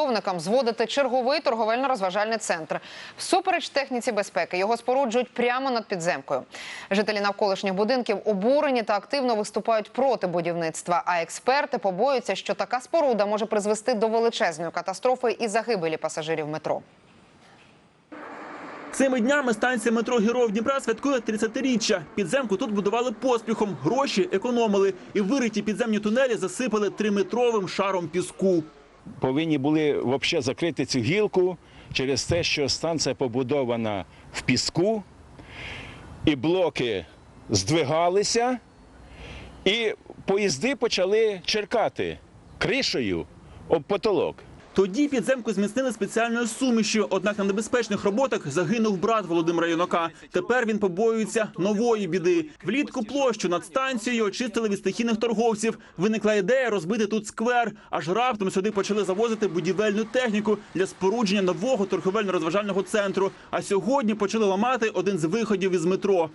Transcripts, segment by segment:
Чиновникам зводити черговий торговельно-розважальний центр. Всупереч техніці безпеки його споруджують прямо над підземкою. Жителі навколишніх будинків обурені та активно виступають проти будівництва. А експерти побоюються, що така споруда може призвести до величезної катастрофи і загибелі пасажирів метро. Цими днями станція метро Героїв Дніпра святкує 30-річчя. Підземку тут будували поспіхом, гроші економили і вириті підземні тунелі засипали триметровим шаром піску. Повинні були взагалі закрити цю гілку через те, що станція побудована в піску, і блоки здвигалися, і поїзди почали черкати кришею об потолок. Тоді підземку зміцнили спеціальною сумішю. Однак на небезпечних роботах загинув брат Володимира Юнака. Тепер він побоюється нової біди. Влітку площу над станцією очистили від стихійних торговців. Виникла ідея розбити тут сквер. Аж раптом сюди почали завозити будівельну техніку для спорудження нового торговельно-розважального центру. А сьогодні почали ламати один з виходів із метро.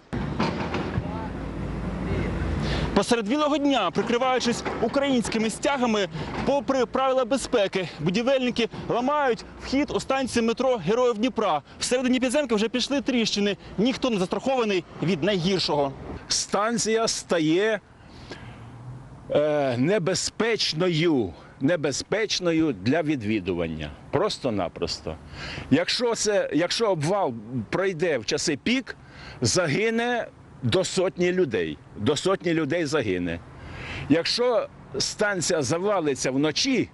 Посеред білого дня, прикриваючись українськими стягами, попри правила безпеки, будівельники ламають вхід у станцію метро Героїв Дніпра. Всередині підземки вже пішли тріщини. Ніхто не застрахований від найгіршого. Станція стає е, небезпечною. Небезпечною для відвідування. Просто-напросто. Якщо, якщо обвал пройде в часи пік, загине до сотні людей. До сотні людей загине. Якщо станція завалиться вночі,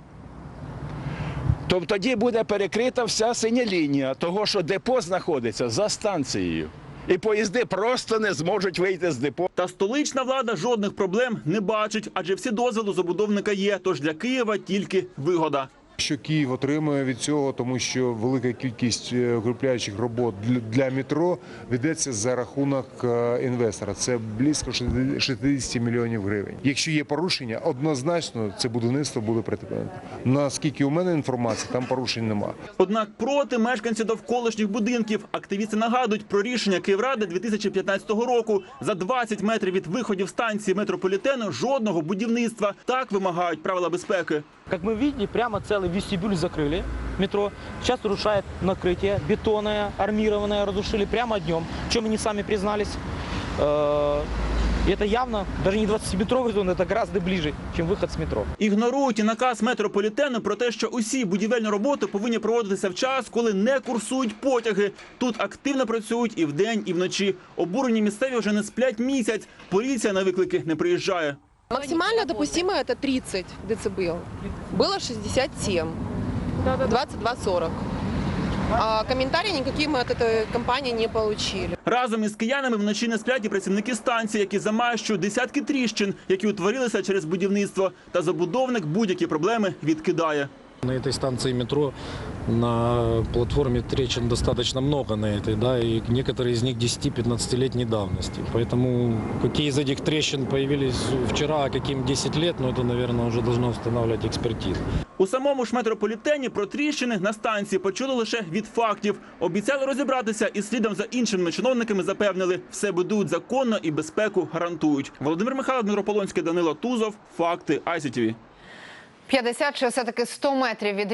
то тоді буде перекрита вся синя лінія, того, що депо знаходиться за станцією. І поїзди просто не зможуть вийти з депо. Та столична влада жодних проблем не бачить, адже всі дозволи забудовника є. Тож для Києва тільки вигода. Що Київ отримує від цього, тому що велика кількість е, укріпляючих робот для- метро ведеться за рахунок е, інвестора. Це близько 60 мільйонів гривень. Якщо є порушення, однозначно це будівництво буде припинено. Наскільки у мене інформація, там порушень немає. Однак проти мешканці довколишніх будинків активісти нагадують про рішення Київради 2015 року. За 20 метрів від виходів станції метрополітену жодного будівництва. Так вимагають правила безпеки. Как мы видели, прямо целый вестибюль закрыли метро. Сейчас нарушает накрытие бетонное, армированное, разрушили прямо днем, в чем они сами признались. Э, И это явно, даже не 20-метровый зон, это гораздо ближе, чем выход с метро. Ігнорують і наказ метрополітену про те, що усі будівельні роботи повинні проводитися в час, коли не курсують потяги. Тут активно працюють і вдень, і вночі. Обурені місцеві вже не сплять місяць. Поліція на виклики не приїжджає. Максимально допустимое это 30 децибел. Было 67. 22-40. А комментарии никакие мы от этой компании не получили. Разом із киянами вночі не сплять і працівники станції, які замащують десятки тріщин, які утворилися через будівництво. Та забудовник будь-які проблеми відкидає. На этой станции метро на платформе трещин достаточно много на этой, да, и некоторые из них 10-15-летней давности. Поэтому какие из этих трещин появились вчера, а каким 10 лет, ну это, наверное, уже должно устанавливать экспертиза. У самому ж метрополітені про тріщини на станції почули лише від фактів. Обіцяли розібратися і слідом за іншими чиновниками запевнили, все будують законно і безпеку гарантують. Володимир Михайло, Дмитро Полонський, Данило Тузов. Факти ICTV. 50 чи все-таки 100 метрів від